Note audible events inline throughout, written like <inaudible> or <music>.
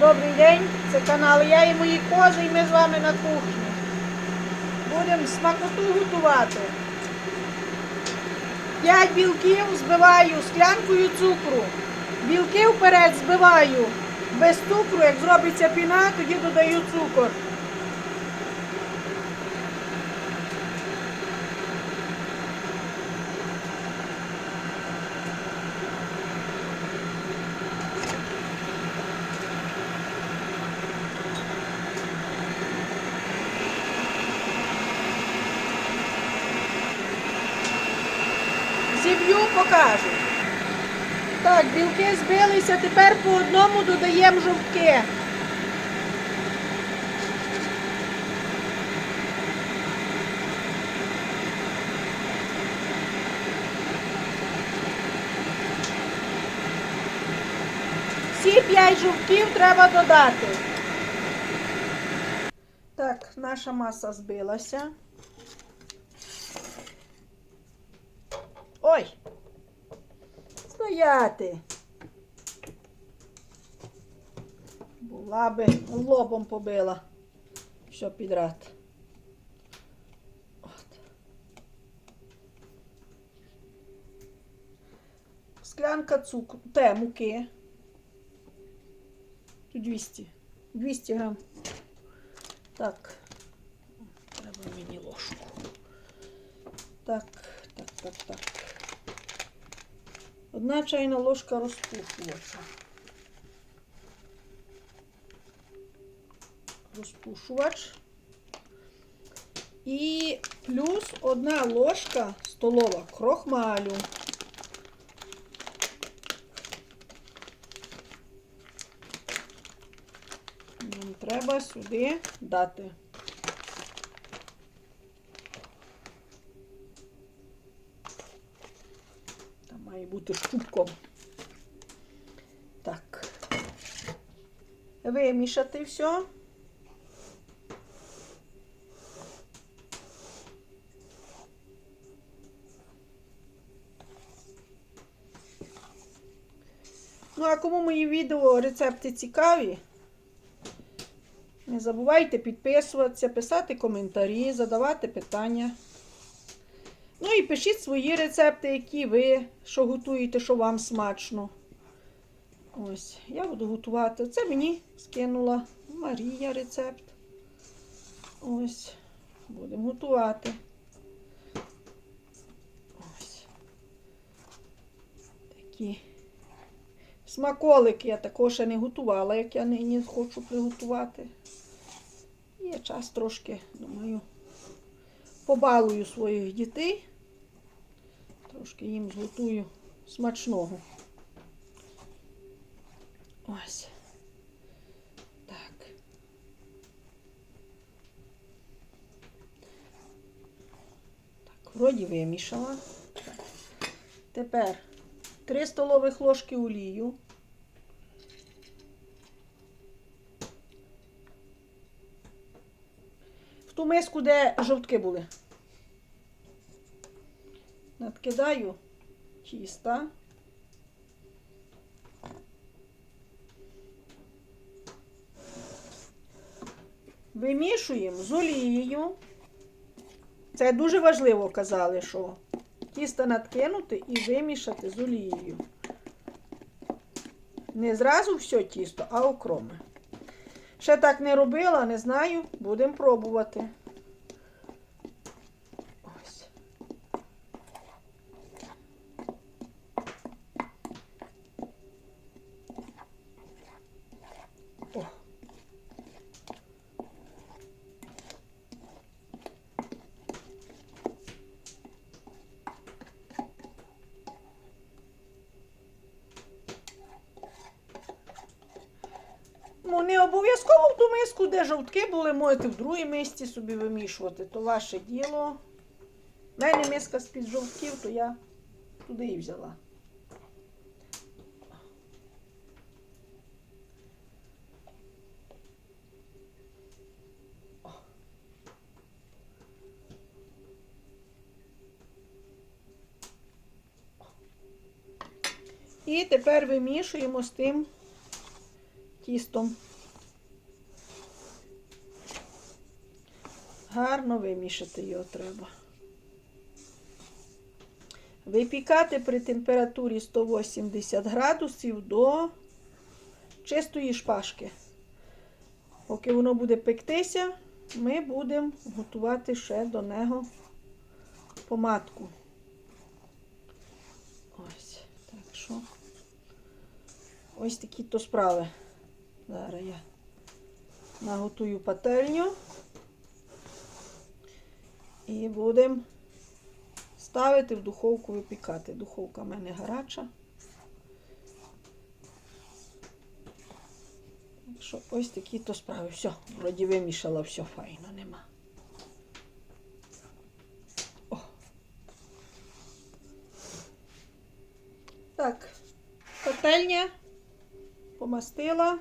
Добрий день, це канал Я і мої кози, і ми з вами на кухні. Будемо смакоту готувати. П'ять білків збиваю склянкою цукру. Білки вперед збиваю без цукру, як зробиться піна, тоді додаю цукор. Покажу. Так, білки збилися, тепер по одному додаємо жовтки. Всі п'ять жовтків треба додати. Так, наша маса збилася. Ой! Стояти. Була би лобом побила. Що підряд. Склянка цукру. Те, муки. Тут 200. 200 грам. Так. Треба мені ложку. Так, так, так, так. Одна чайна ложка розпушувача. Розпушувач. І плюс одна ложка столова крохмалю. Нам треба сюди дати. Там має бути шкубком. Так. Вимішати все. Ну, а кому мої відео рецепти цікаві, не забувайте підписуватися, писати коментарі, задавати питання. Ну і пишіть свої рецепти, які ви, що готуєте, що вам смачно. Ось, я буду готувати. Це мені скинула Марія рецепт. Ось, будемо готувати. Ось. Такі. Смаколики я також ще не готувала, як я нині хочу приготувати. Є час трошки, думаю, побалую своїх дітей. Трошки їм зготую смачного. Ось. Так. Так, вроді вимішала. Тепер 3 столових ложки олію. В ту миску, де жовтки були. Надкидаю тіста. Вимішуємо з олією. Це дуже важливо казали, що тісто надкинути і вимішати з олією. Не зразу все тісто, а окроме. Ще так не робила, не знаю, будемо пробувати. Ось. О. Ну, не обов'язково в ту миску, де жовтки були, можете в другій мисці собі вимішувати. То ваше діло. У мене миска з-під жовтків, то я туди і взяла. І тепер вимішуємо з тим тістом. Гарно вимішати його треба. Випікати при температурі 180 градусів до чистої шпажки. Поки воно буде пектися, ми будемо готувати ще до нього помадку. Ось, так що. Ось такі то справи. Зараз я наготую пательню. І будемо ставити в духовку випікати. Духовка в мене гаряча. Так що ось такі то справи. Все, вроді вимішала, все файно, нема. О. Так, пательня помастила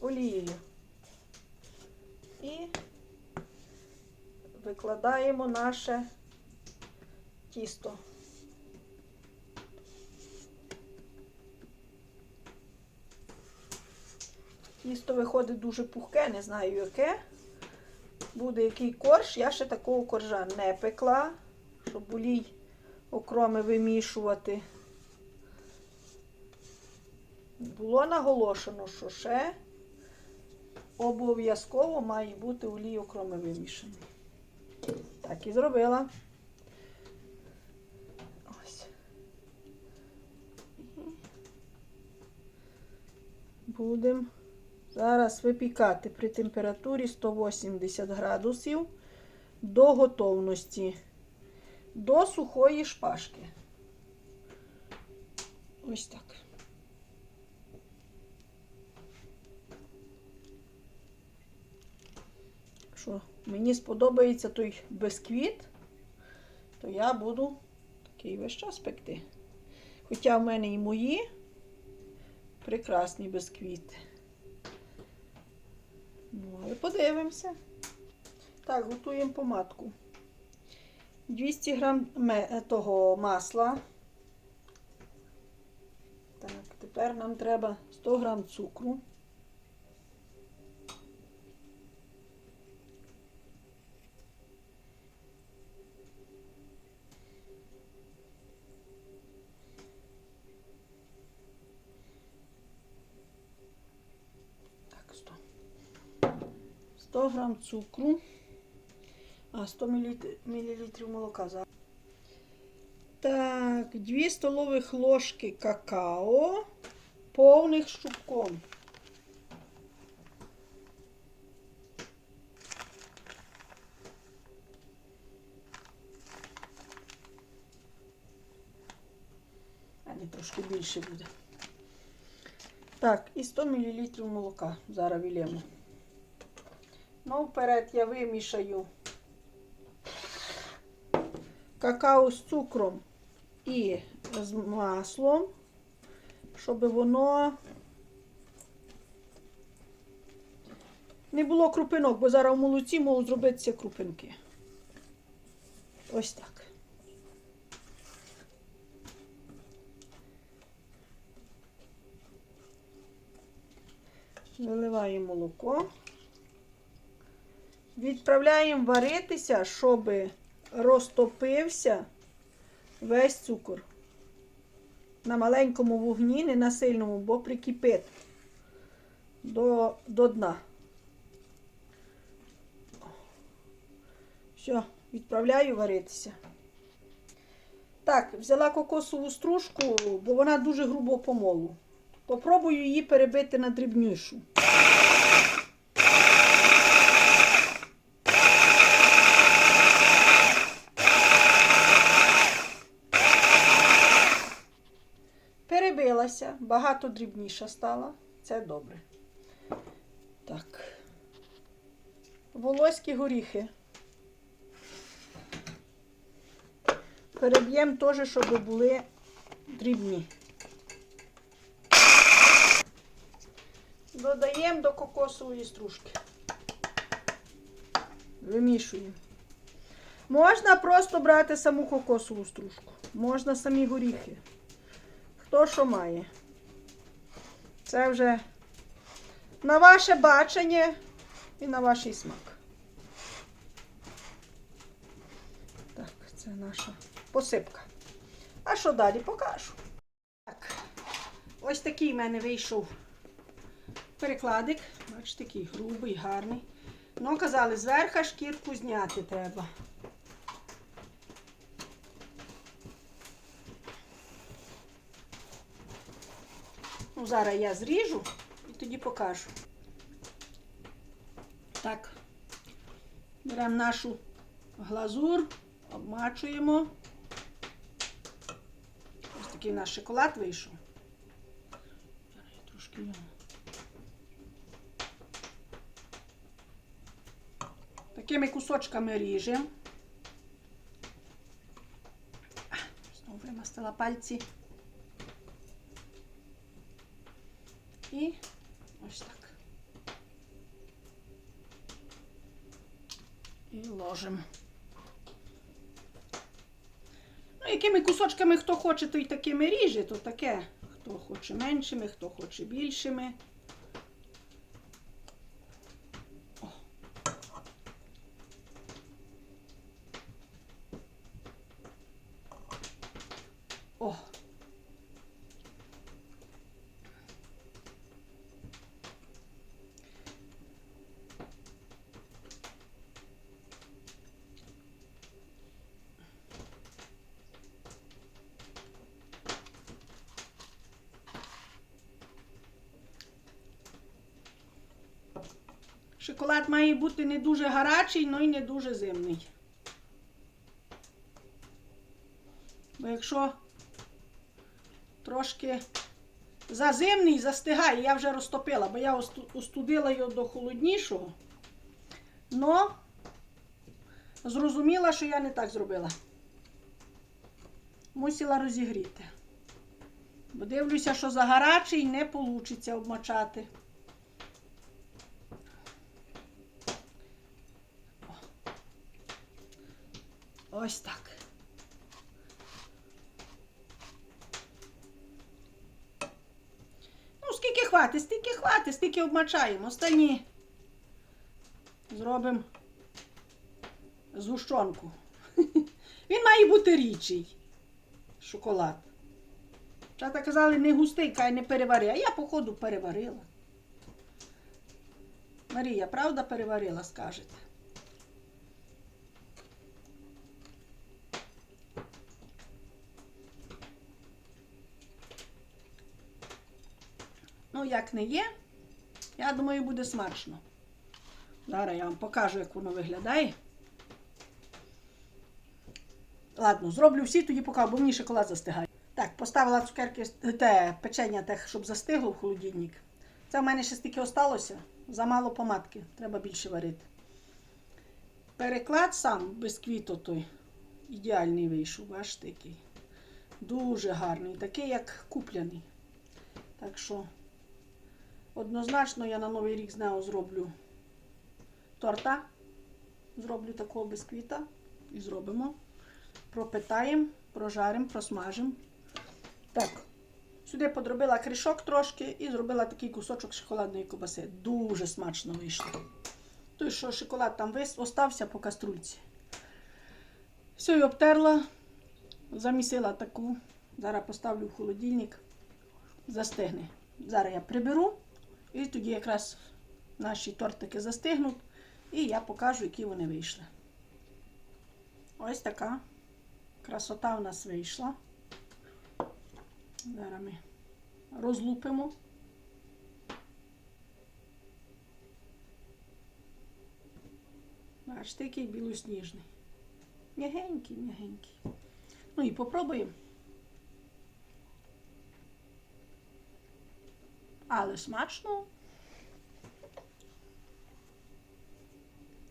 олією. І викладаємо наше тісто. Тісто виходить дуже пухке, не знаю яке. Буде який корж. Я ще такого коржа не пекла, щоб олій окроми вимішувати. Було наголошено, що ще обов'язково має бути олій окроми вимішаний. Так і зробила. Будемо зараз випікати при температурі 180 градусів до готовності, до сухої шпажки. Ось так. Якщо мені сподобається той бисквіт, то я буду такий весь час пекти. Хоча в мене і мої прекрасні бисквіти. Ну, але подивимося. Так, готуємо помадку. 200 грам того масла. Так, тепер нам треба 100 грам цукру. 100 грам цукру, а 100 мл молока. за- Так, 2 столових ложки какао, повних щупком. А не трошки більше буде. Так, і 100 мл молока. Зараз вілємо. Ну, вперед я вимішаю какао з цукром і з маслом, щоб воно не було крупинок, бо зараз в молоці можуть зробитися крупинки. Ось так. Виливаємо молоко. Відправляємо варитися, щоб розтопився весь цукор. На маленькому вогні, не на сильному, бо прикипить до, до дна. Все, відправляю варитися. Так, взяла кокосову стружку, бо вона дуже грубо помолу. Попробую її перебити на дрібнішу. Перебилася, багато дрібніша стала. Це добре. Так. Волоські горіхи. Переб'ємо теж, щоб були дрібні. Додаємо до кокосової стружки. Вимішуємо. Можна просто брати саму кокосову стружку. Можна самі горіхи. Хто що має. Це вже на ваше бачення і на ваш смак. Так, це наша посипка. А що далі покажу? Так, ось такий в мене вийшов перекладик. Бачите, такий грубий, гарний. Ну, казали, зверху шкірку зняти треба. Ну, зараз я зріжу і тоді покажу. Так, беремо нашу глазур, обмачуємо. Ось такий наш шоколад вийшов. Зараз я трошки його. Такими кусочками ріжемо. Знову вимастила пальці. І ось так. І ложимо. Ну, якими кусочками хто хоче, то й такими ріже, то таке. Хто хоче меншими, хто хоче більшими. О. О. Шоколад має бути не дуже гарячий, але й не дуже зимний. Бо якщо трошки зазимний, застигає, я вже розтопила, бо я остудила його до холоднішого. Но зрозуміла, що я не так зробила. Мусила розігріти. Бо дивлюся, що за гарячий не вийде обмочати. Ось так. Ну, скільки хватить, стільки хватить, стільки обмачаємо. Останні зробимо згущенку. <laughs> Він має бути річий. Шоколад. Чата казали, не густий, кай не перевари. А я, походу, переварила. Марія, правда переварила, скажете? Як не є, я думаю, буде смачно. Зараз я вам покажу, як воно виглядає. Ладно, зроблю всі, тоді покажу, бо мені шоколад застигає. Так, поставила цукерки, те печення, те, щоб застигло в холодильник. Це в мене ще стільки осталося. Замало помадки, треба більше варити. Переклад сам бісквіт той ідеальний вийшов, бачите який. Дуже гарний, такий, як купляний. Так що, однозначно я на Новий рік з нього зроблю торта. Зроблю такого бісквіта і зробимо. Пропитаємо, прожаримо, просмажимо. Так, сюди подробила кришок трошки і зробила такий кусочок шоколадної ковбаси. Дуже смачно вийшло. Той, що шоколад там вис... остався по каструльці. Все, і обтерла, замісила таку. Зараз поставлю в холодильник, застигне. Зараз я приберу, і тоді якраз наші тортики застигнуть, і я покажу, які вони вийшли. Ось така красота в нас вийшла. Зараз ми розлупимо. Бачите, який білосніжний. М'ягенький, м'ягенький. Ну і попробуємо. Але смачно.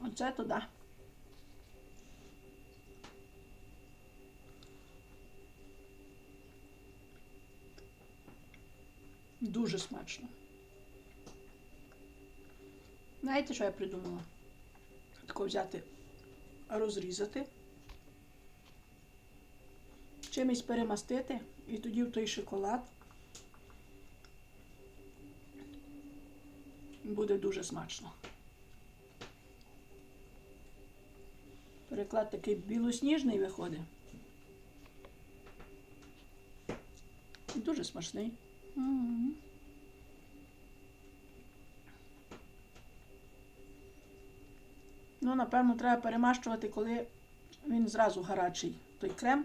Оце туди. Дуже смачно. Знаєте, що я придумала? Тако взяти, розрізати, чимось перемастити і тоді в той шоколад Буде дуже смачно. Переклад такий білосніжний виходить. І Дуже смачний. М. Ну, напевно, треба перемащувати, коли він зразу гарячий. Той крем.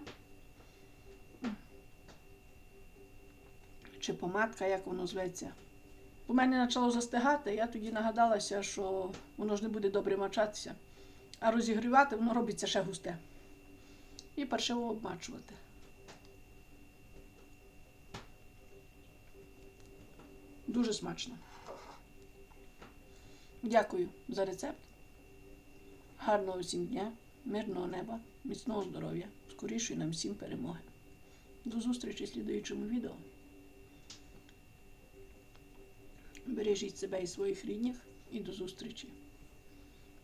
Чи помадка, як воно зветься. У мене почало застигати, я тоді нагадалася, що воно ж не буде добре мачатися. А розігрівати воно робиться ще густе. І паршиво обмачувати. Дуже смачно. Дякую за рецепт. Гарного всім дня, мирного неба, міцного здоров'я, скорішої нам всім перемоги. До зустрічі в слідуючому відео. Бережіть себе і своїх рідних і до зустрічі.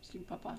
Всім па-па.